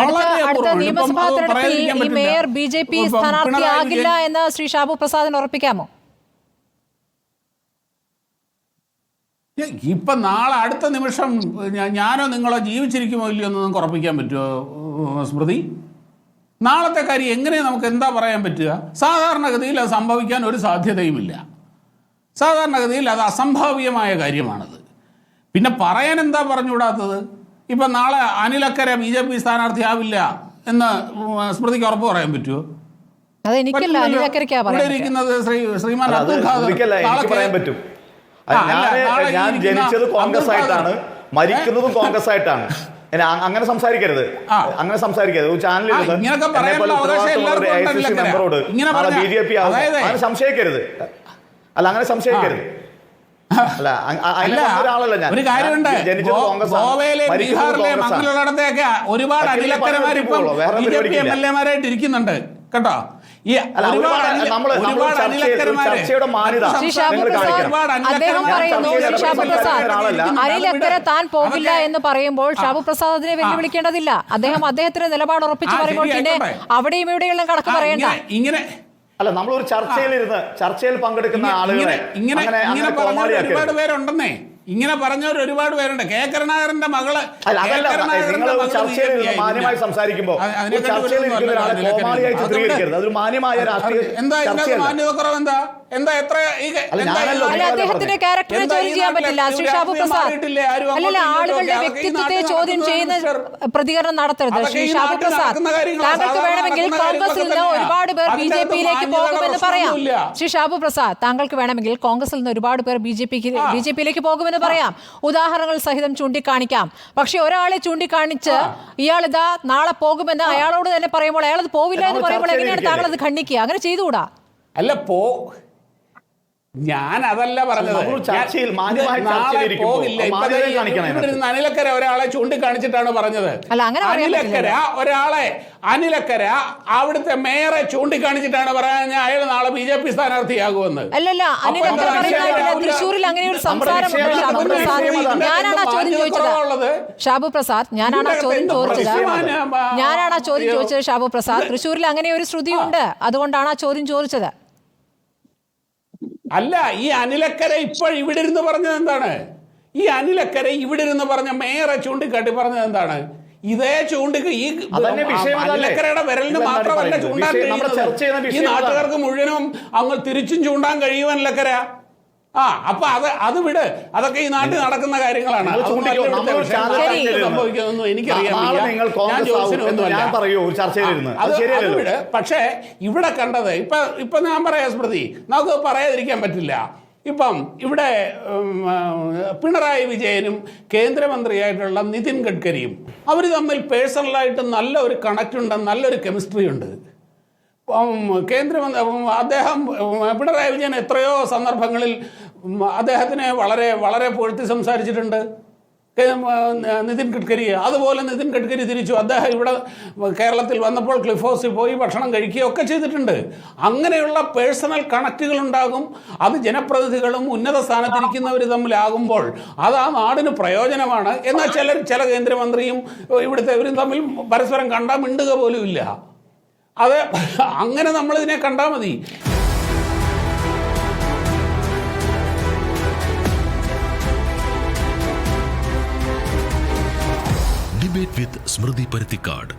അടുത്ത നിയമസഭാ തെരഞ്ഞെടുപ്പിൽ ഈ മേയർ ബി ജെ പി ഇപ്പം സ്ഥാനാർത്ഥിയാകില്ല എന്ന് ശ്രീ ഷാബു പ്രസാദിന് ഉറപ്പിക്കാമോ? ഇപ്പൊ നാളെ അടുത്ത നിമിഷം ഞാനോ നിങ്ങളോ ജീവിച്ചിരിക്കുമോ ഇല്ലയോ എന്ന് നമുക്ക് ഉറപ്പിക്കാൻ പറ്റുമോ സ്മൃതി? നാളത്തെ കാര്യം എങ്ങനെ നമുക്ക് എന്താ പറയാൻ പറ്റുക? സാധാരണഗതിയിൽ അത് സംഭവിക്കാൻ ഒരു സാധ്യതയുമില്ല. സാധാരണഗതിയിൽ അത് അസംഭാവ്യമായ കാര്യമാണത്. പിന്നെ പറയാൻ എന്താ പറഞ്ഞുകൂടാത്തത്? ഇപ്പം നാളെ അനിലക്കര ബി ജെ പി സ്ഥാനാർത്ഥിയാവില്ല എന്ന് ഉം, സ്മൃതിക്ക് ഉറപ്പ് പറയാൻ പറ്റുമോ ഇവിടെ ഇരിക്കുന്നത് ശ്രീ ശ്രീമാൻ അബ്ദുൽ ഖാദർ നാളെ പറയാൻ പറ്റും. ആ, ഞാൻ നാളെ ഞാൻ ഇരിക്കുന്ന ജനിച്ചത് കോൺഗ്രസ് ആയിട്ടാണ്. മരിക്കുന്നതും കോൺഗ്രസ് ആയിട്ടാണ്. അങ്ങനെ സംസാരിക്കരുത്. അങ്ങനെ സംസാരിക്കരുത്. ചാനലിൽ ഇങ്ങനൊക്കെ പറയാനുള്ള അവകാശം എല്ലാവർക്കും ഉണ്ടല്ലോ മെമ്പറോട് ബി ജെ പി ആവും അങ്ങനെ സംശയിക്കരുത്. അല്ല അങ്ങനെ സംശയിക്കരുത്. അല്ല ഒരു കാര്യമുണ്ട് ഗോവയിലെ ബീഹാറിലെ കോൺഗ്രസ് ഒരുപാട് അഖില അനിലക്കരമാർ ഇപ്പം. B J P M L എമാരായിട്ട് ഇരിക്കുന്നുണ്ട് കേട്ടോ ഈ ഒരുപാട്. അനിലക്കര താൻ പോകില്ല എന്ന് പറയുമ്പോൾ ഷാബു പ്രസാദ് അതിനെ വെല്ലുവിളിക്കേണ്ടതില്ല അദ്ദേഹം അദ്ദേഹത്തിന്റെ നിലപാട് ഉറപ്പിച്ചു പറയുമ്പോൾ പിന്നെ അവിടെയും ഇവിടെയുള്ള കണക്ക് പറയണ്ട ഇങ്ങനെ അല്ല നമ്മളൊരു ചർച്ചയിലിരുന്ന് ചർച്ചയിൽ പങ്കെടുക്കുന്ന ആളുകളെ ഇങ്ങനെ ഇങ്ങനെ പറഞ്ഞവർ ഒരുപാട് പേരുണ്ടെന്നേ. ഇങ്ങനെ പറഞ്ഞവർ ഒരുപാട് പേരുണ്ട്. കെ. കരുണാകരന്റെ മകൾ മാന്യമായി സംസാരിക്കുമ്പോൾ എന്താ മാന്യത കുറവ് എന്താ? എന്താ എത്ര അദ്ദേഹത്തിന്റെ? ക്യാരക്ടറെ ചോദ്യം ചെയ്യാൻ പറ്റില്ല. ശ്രീ ഷാബു പ്രസാദ്? അല്ലല്ല ആളുകളുടെ വ്യക്തിത്വത്തെ ചോദ്യം ചെയ്യുന്ന പ്രതികരണം നടത്തരുത്. ശ്രീ ഷാബു പ്രസാദ്. താങ്കൾക്ക് വേണമെങ്കിൽ കോൺഗ്രസിൽ നിന്ന് ഒരുപാട് പേർ ബി ജെ പിയിലേക്ക് പോകുമെന്ന് പറയാം. ശ്രീ ഷാബു പ്രസാദ് താങ്കൾക്ക് വേണമെങ്കിൽ കോൺഗ്രസിൽ നിന്ന് ഒരുപാട് പേർ ബി ജെ പിക്ക് ബി ജെ പിയിലേക്ക് പോകുമെന്ന് പറയാം. ഉദാഹരണങ്ങൾ സഹിതം ചൂണ്ടിക്കാണിക്കാം. പക്ഷെ ഒരാളെ ചൂണ്ടിക്കാണിച്ച് ഇയാൾ ഇതാ നാളെ പോകുമെന്ന് അയാളോട് തന്നെ പറയുമ്പോൾ അയാൾ അത് പോവില്ല എന്ന് പറയുമ്പോൾ എങ്ങനെയാണ് താങ്കൾ അത്? ഖണ്ഡിക്കുക? അങ്ങനെ ചെയ്തുകൂടാ? അല്ല പോ ഞാൻ അതല്ല പറഞ്ഞത് പോകില്ല. അനിലക്കര ഒരാളെ ചൂണ്ടിക്കാണിച്ചിട്ടാണ് പറഞ്ഞത്. അല്ല, അങ്ങനെ പറയാൻ അനിലക്കര ഒരാളെ അനിലക്കര അവിടുത്തെ മേയറെ ചൂണ്ടിക്കാണിച്ചിട്ടാണ് പറയാൻ അയാൾ നാളെ ബി ജെ പി സ്ഥാനാർത്ഥിയാകുമെന്ന്. തൃശ്ശൂരിൽ അങ്ങനെ ഒരു സംസാരം വിഷയം ഷാബു പ്രസാദ്. ഞാനാണ് ആ ചോദ്യം ചോദിച്ചത്. ഷാബു പ്രസാദ് ഞാനാണ് ആ ചോദ്യം ചോദിച്ചത്. ഞാനാണ് ആ ചോദ്യം ചോദിച്ചത് ഷാബു പ്രസാദ്. തൃശ്ശൂരിൽ അങ്ങനെ ഒരു ശ്രുതിയുണ്ട് അതുകൊണ്ടാണ് ആ ചോദ്യം ചോദിച്ചത്. അല്ല ഈ അനിലക്കര ഇപ്പോൾ ഇവിടെ ഇരുന്ന് പറഞ്ഞത് എന്താണ്? ഈ അനിലക്കര ഇവിടെ ഇരുന്ന് പറഞ്ഞ മേയറെ ചൂണ്ടിക്കാട്ടി പറഞ്ഞത് എന്താണ്? ഇതേ ചൂണ്ടിക്ക് ഈ? അനിലക്കരയുടെ വിരലിന് മാത്രമല്ല ചൂണ്ടാൻ വിഷയം- ചർച്ച ചെയ്യുന്ന കഴിയുന്നത് ഈ നാട്ടുകാർക്ക് മുഴുവനും അങ്ങ് തിരിച്ചും ചൂണ്ടാൻ കഴിയും അനിലക്കര ആ അപ്പൊ അത് അത് വിട്. അതൊക്കെ ഈ നാട്ടിൽ നടക്കുന്ന കാര്യങ്ങളാണ്. വിട്. പക്ഷേ ഇവിടെ കണ്ടത് ഇപ്പൊ ഇപ്പൊ ഞാൻ പറയാം സ്മൃതി നമുക്ക് പറയാതിരിക്കാൻ പറ്റില്ല. ഇപ്പം ഇവിടെ പിണറായി വിജയനും കേന്ദ്രമന്ത്രിയായിട്ടുള്ള നിതിൻ ഗഡ്കരിയും അവർ തമ്മിൽ പേഴ്സണലായിട്ട് നല്ല ഒരു കണക്റ്റ് ഉണ്ട് നല്ലൊരു കെമിസ്ട്രി ഉണ്ട്. കേന്ദ്രമന്ത്രി അദ്ദേഹം പിണറായി വിജയൻ എത്രയോ സന്ദർഭങ്ങളിൽ അദ്ദേഹത്തിനെ വളരെ വളരെ പുകഴ്ത്തി സംസാരിച്ചിട്ടുണ്ട്. നിതിൻ ഗഡ്കരി അതുപോലെ നിതിൻ ഗഡ്കരി തിരിച്ചു അദ്ദേഹം ഇവിടെ കേരളത്തിൽ വന്നപ്പോൾ ക്ലിഫ് ഹൗസിൽ പോയി ഭക്ഷണം കഴിക്കുകയൊക്കെ ചെയ്തിട്ടുണ്ട്. അങ്ങനെയുള്ള പേഴ്സണൽ കണക്റ്റുകൾ ഉണ്ടാകും അത് ജനപ്രതിനിധികളും ഉന്നത സ്ഥാനത്തിരിക്കുന്നവർ തമ്മിലാകുമ്പോൾ അത് ആ നാടിന് പ്രയോജനമാണ്. എന്നാൽ ചിലർ ചില കേന്ദ്രമന്ത്രിയും ഇവിടുത്തെ ഇവരും തമ്മിൽ പരസ്പരം കണ്ടാൽ മിണ്ടുക പോലും ഇല്ല. അത് അങ്ങനെ നമ്മളിതിനെ കണ്ടാൽ മതി. ഡിബേറ്റ് വിത്ത് സ്മൃതി പരുത്തിക്കാട്